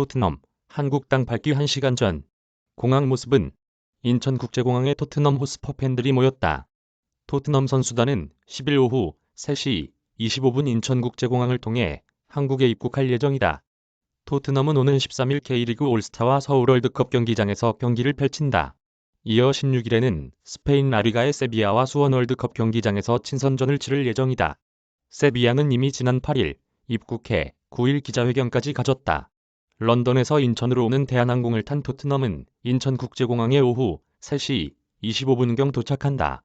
토트넘, 한국 땅 밟기 1시간 전. 공항 모습은 인천국제공항에 토트넘 호스퍼 팬들이 모였다. 토트넘 선수단은 10일 오후 3시 25분 인천국제공항을 통해 한국에 입국할 예정이다. 토트넘은 오는 13일 K리그 올스타와 서울 월드컵 경기장에서 경기를 펼친다. 이어 16일에는 스페인 라리가의 세비야와 수원 월드컵 경기장에서 친선전을 치를 예정이다. 세비야는 이미 지난 8일 입국해 9일 기자회견까지 가졌다. 런던에서 인천으로 오는 대한항공을 탄 토트넘은 인천국제공항에 오후 3시 25분경 도착한다.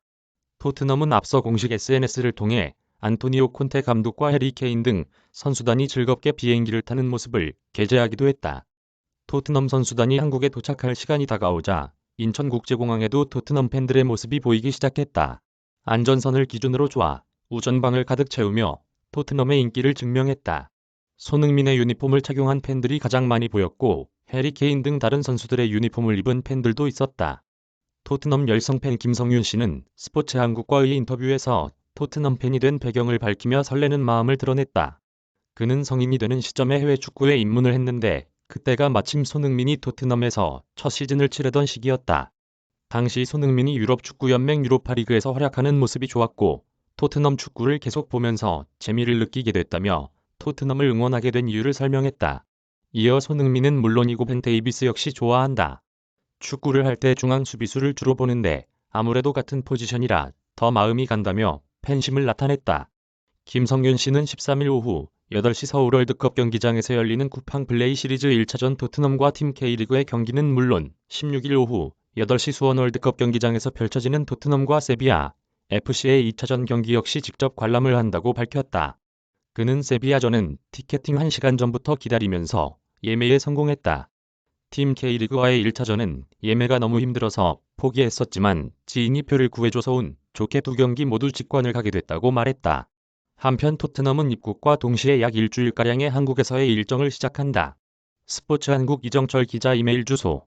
토트넘은 앞서 공식 SNS를 통해 안토니오 콘테 감독과 해리 케인 등 선수단이 즐겁게 비행기를 타는 모습을 게재하기도 했다. 토트넘 선수단이 한국에 도착할 시간이 다가오자 인천국제공항에도 토트넘 팬들의 모습이 보이기 시작했다. 안전선을 기준으로 좋아 우전방을 가득 채우며 토트넘의 인기를 증명했다. 손흥민의 유니폼을 착용한 팬들이 가장 많이 보였고 해리 케인 등 다른 선수들의 유니폼을 입은 팬들도 있었다. 토트넘 열성 팬 김성윤 씨는 스포츠 한국과의 인터뷰에서 토트넘 팬이 된 배경을 밝히며 설레는 마음을 드러냈다. 그는 성인이 되는 시점에 해외 축구에 입문을 했는데 그때가 마침 손흥민이 토트넘에서 첫 시즌을 치르던 시기였다. 당시 손흥민이 유럽 축구연맹 유로파리그에서 활약하는 모습이 좋았고 토트넘 축구를 계속 보면서 재미를 느끼게 됐다며 토트넘을 응원하게 된 이유를 설명했다. 이어 손흥민은 물론이고 벤 데이비스 역시 좋아한다. 축구를 할 때 중앙 수비수를 주로 보는데 아무래도 같은 포지션이라 더 마음이 간다며 팬심을 나타냈다. 김성윤 씨는 13일 오후 8시 서울 월드컵 경기장에서 열리는 쿠팡 플레이 시리즈 1차전 토트넘과 팀 K리그의 경기는 물론 16일 오후 8시 수원 월드컵 경기장에서 펼쳐지는 토트넘과 세비야 FC의 2차전 경기 역시 직접 관람을 한다고 밝혔다. 그는 세비야전은 티켓팅 1시간 전부터 기다리면서 예매에 성공했다. 팀 K리그와의 1차전은 예매가 너무 힘들어서 포기했었지만 지인이 표를 구해줘서 운 좋게 두 경기 모두 직관을 가게 됐다고 말했다. 한편 토트넘은 입국과 동시에 약 일주일가량의 한국에서의 일정을 시작한다. 스포츠 한국 이정철 기자 이메일 주소